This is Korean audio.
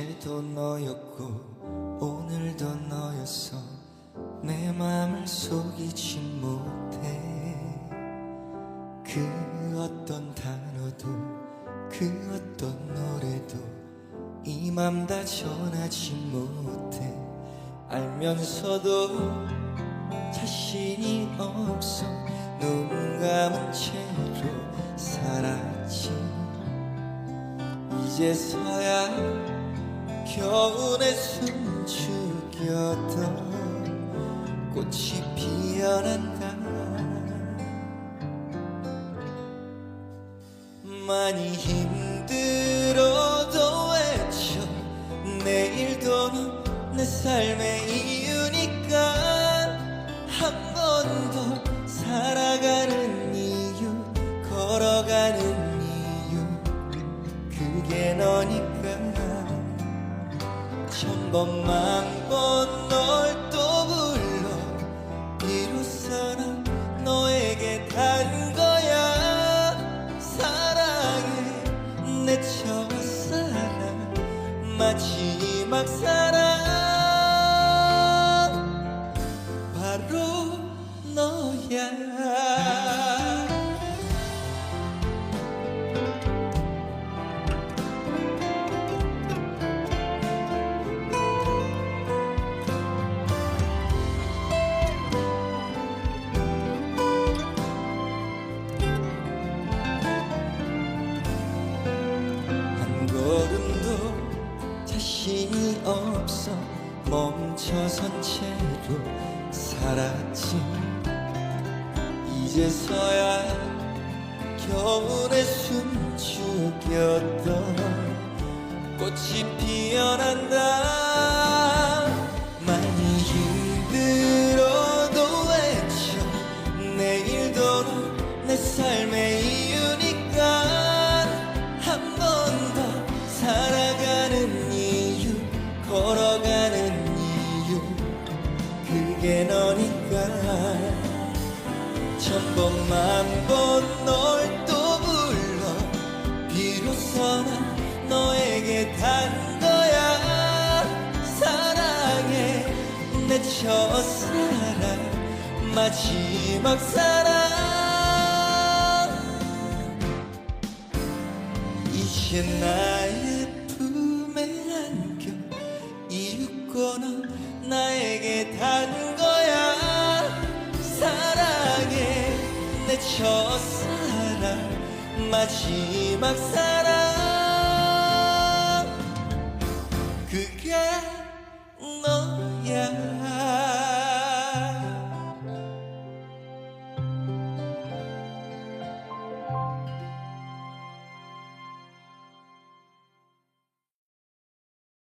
너였고 오늘도 너였어 내 맘을 속이지 못해. 그 어떤 단어도 그 어떤 노래도 이 맘 다 전하지 못해. 알면서도 자신이 없어 눈 감은 채로 살았지. 이제서야 겨울에 숨죽였던 꽃이 피어난다. 많이 힘들어도 외쳐 내일도 너내 삶의 이유니까 한 번 더 살아가는 천 번 만 번 널 또 불러. 비로소 난 너에게 단 거야. 사랑해 내 첫사랑 마지막 사랑. 바로 너야 자신이 없어 멈춰선 채로 살았지. 이제서야 겨울에 숨죽였던 꽃이 피어난다 게 너니까. 천 번 만 번 널 또 불러. 비로소 난 너에게 단 거야. 사랑해. 내 첫사랑. 마지막 사랑. 이제 나의 첫사랑 마지막 사랑